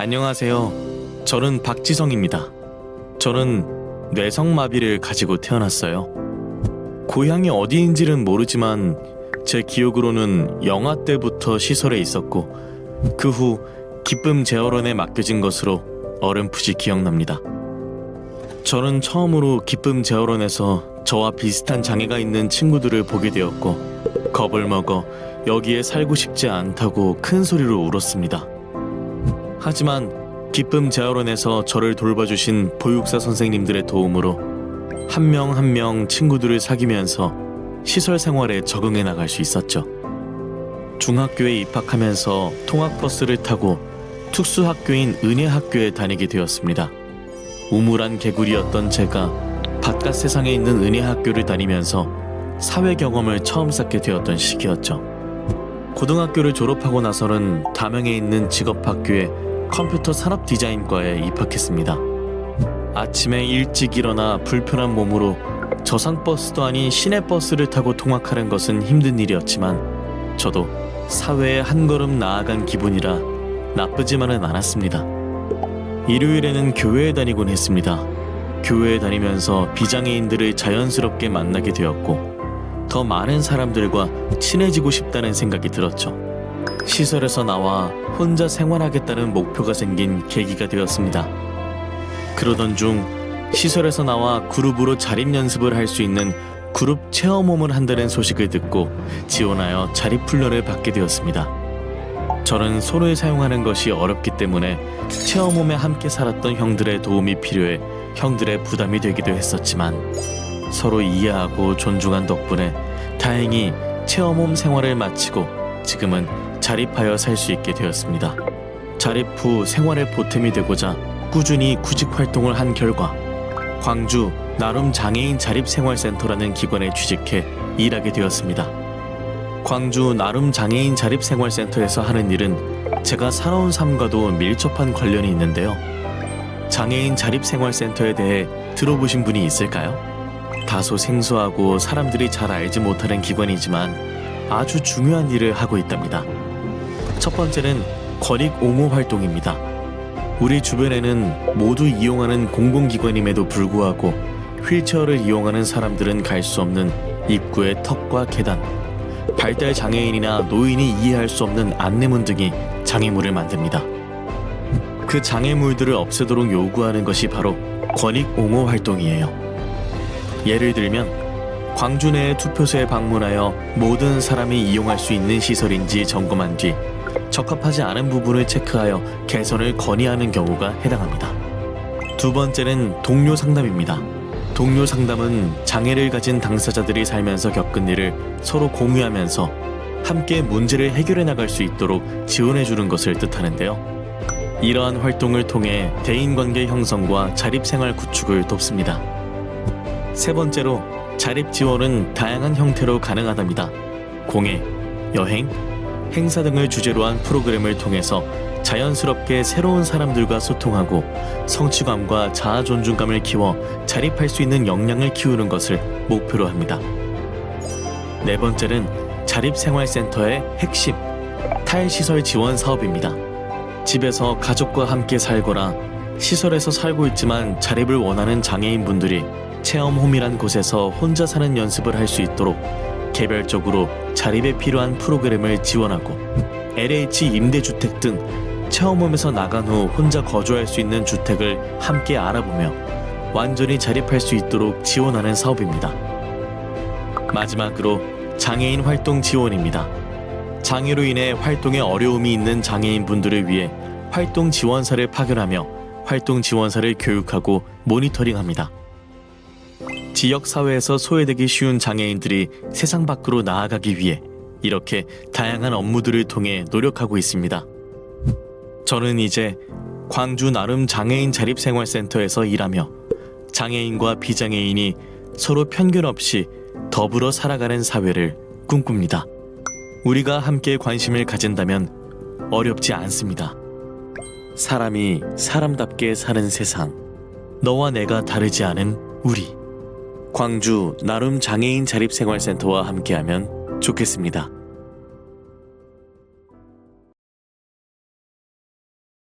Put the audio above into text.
안녕하세요. 저는 박지성입니다. 저는 뇌성마비를 가지고 태어났어요. 고향이 어디인지는 모르지만 제 기억으로는 영아 때부터 시설에 있었고 그 후 기쁨 재활원에 맡겨진 것으로 어렴풋이 기억납니다. 저는 처음으로 기쁨 재활원에서 저와 비슷한 장애가 있는 친구들을 보게 되었고 겁을 먹어 여기에 살고 싶지 않다고 큰 소리로 울었습니다. 하지만 기쁨 재활원에서 저를 돌봐주신 보육사 선생님들의 도움으로 한 명 한 명 친구들을 사귀면서 시설 생활에 적응해 나갈 수 있었죠. 중학교에 입학하면서 통학버스를 타고 특수학교인 은혜학교에 다니게 되었습니다. 우물한 개구리였던 제가 바깥 세상에 있는 은혜학교를 다니면서 사회 경험을 처음 쌓게 되었던 시기였죠. 고등학교를 졸업하고 나서는 담양에 있는 직업학교에 컴퓨터 산업 디자인과에 입학했습니다. 아침에 일찍 일어나 불편한 몸으로 저상버스도 아닌 시내버스를 타고 통학하는 것은 힘든 일이었지만 저도 사회에 한 걸음 나아간 기분이라 나쁘지만은 않았습니다. 일요일에는 교회에 다니곤 했습니다. 교회에 다니면서 비장애인들을 자연스럽게 만나게 되었고 더 많은 사람들과 친해지고 싶다는 생각이 들었죠. 시설에서 나와 혼자 생활하겠다는 목표가 생긴 계기가 되었습니다. 그러던 중 시설에서 나와 그룹으로 자립 연습을 할 수 있는 그룹 체험홈을 한다는 소식을 듣고 지원하여 자립 훈련을 받게 되었습니다. 저는 손을 사용하는 것이 어렵기 때문에 체험홈에 함께 살았던 형들의 도움이 필요해 형들의 부담이 되기도 했었지만 서로 이해하고 존중한 덕분에 다행히 체험홈 생활을 마치고 지금은 자립하여 살 수 있게 되었습니다. 자립 후 생활에 보탬이 되고자 꾸준히 구직 활동을 한 결과 광주 나름 장애인 자립생활센터라는 기관에 취직해 일하게 되었습니다. 광주 나름 장애인 자립생활센터에서 하는 일은 제가 살아온 삶과도 밀접한 관련이 있는데요. 장애인 자립생활센터에 대해 들어보신 분이 있을까요? 다소 생소하고 사람들이 잘 알지 못하는 기관이지만 아주 중요한 일을 하고 있답니다. 첫 번째는 권익 옹호 활동입니다. 우리 주변에는 모두 이용하는 공공기관임에도 불구하고 휠체어를 이용하는 사람들은 갈 수 없는 입구의 턱과 계단, 발달 장애인이나 노인이 이해할 수 없는 안내문 등이 장애물을 만듭니다. 그 장애물들을 없애도록 요구하는 것이 바로 권익 옹호 활동이에요. 예를 들면 광주 내 투표소에 방문하여 모든 사람이 이용할 수 있는 시설인지 점검한 뒤 적합하지 않은 부분을 체크하여 개선을 건의하는 경우가 해당합니다. 두 번째는 동료 상담입니다. 동료 상담은 장애를 가진 당사자들이 살면서 겪은 일을 서로 공유하면서 함께 문제를 해결해 나갈 수 있도록 지원해 주는 것을 뜻하는데요. 이러한 활동을 통해 대인관계 형성과 자립생활 구축을 돕습니다. 세 번째로 자립 지원은 다양한 형태로 가능하답니다. 공예, 여행, 행사 등을 주제로 한 프로그램을 통해서 자연스럽게 새로운 사람들과 소통하고 성취감과 자아 존중감을 키워 자립할 수 있는 역량을 키우는 것을 목표로 합니다. 네 번째는 자립생활센터의 핵심 탈시설 지원 사업입니다. 집에서 가족과 함께 살거나 시설에서 살고 있지만 자립을 원하는 장애인분들이 체험홈이란 곳에서 혼자 사는 연습을 할 수 있도록 개별적으로 자립에 필요한 프로그램을 지원하고 LH 임대주택 등 체험홈에서 나간 후 혼자 거주할 수 있는 주택을 함께 알아보며 완전히 자립할 수 있도록 지원하는 사업입니다. 마지막으로 장애인 활동 지원입니다. 장애로 인해 활동에 어려움이 있는 장애인 분들을 위해 활동 지원사를 파견하며 활동 지원사를 교육하고 모니터링합니다. 지역 사회에서 소외되기 쉬운 장애인들이 세상 밖으로 나아가기 위해 이렇게 다양한 업무들을 통해 노력하고 있습니다. 저는 이제 광주 나름 장애인 자립생활센터에서 일하며 장애인과 비장애인이 서로 편견 없이 더불어 살아가는 사회를 꿈꿉니다. 우리가 함께 관심을 가진다면 어렵지 않습니다. 사람이 사람답게 사는 세상. 너와 내가 다르지 않은 우리. 광주 나름 장애인 자립생활센터와 함께하면 좋겠습니다.